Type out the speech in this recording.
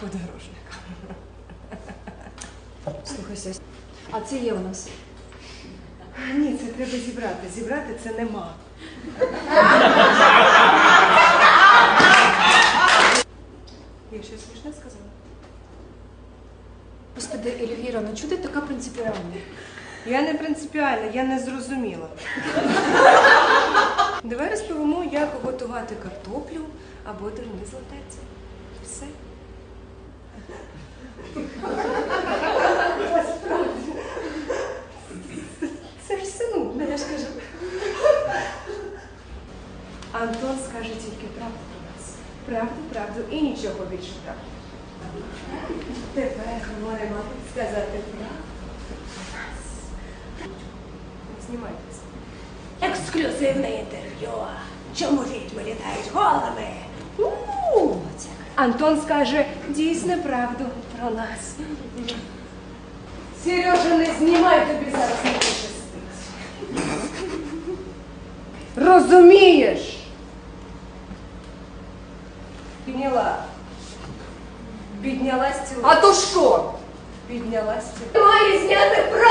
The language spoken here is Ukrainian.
подорожник. Слухай, Сесь, а це є у нас. Ні, це треба зібрати. Зібрати це нема. Я щось смішне сказала? Господи, Ельвіра, ну чого ти така принципіальна? Я не принципіальна, я не зрозуміла. Давай розповімо, як готувати картоплю або дерни з латеця. Все. Це ж все нудно, я ж кажу. Антон скаже тільки правду про нас. Правду, правду і нічого більше правду. Тепер говоримо сказати правду про нас. Знімайтеся. Ексклюзивне інтерв'ю. Чому відьми літають голими? У, це Антон скаже дійсно правду про нас. Сережа, не знімай тобі зараз не пощастить. Розумієш? Підняла. Піднялась цілу. А то що? Піднялась цілу. має зняти правду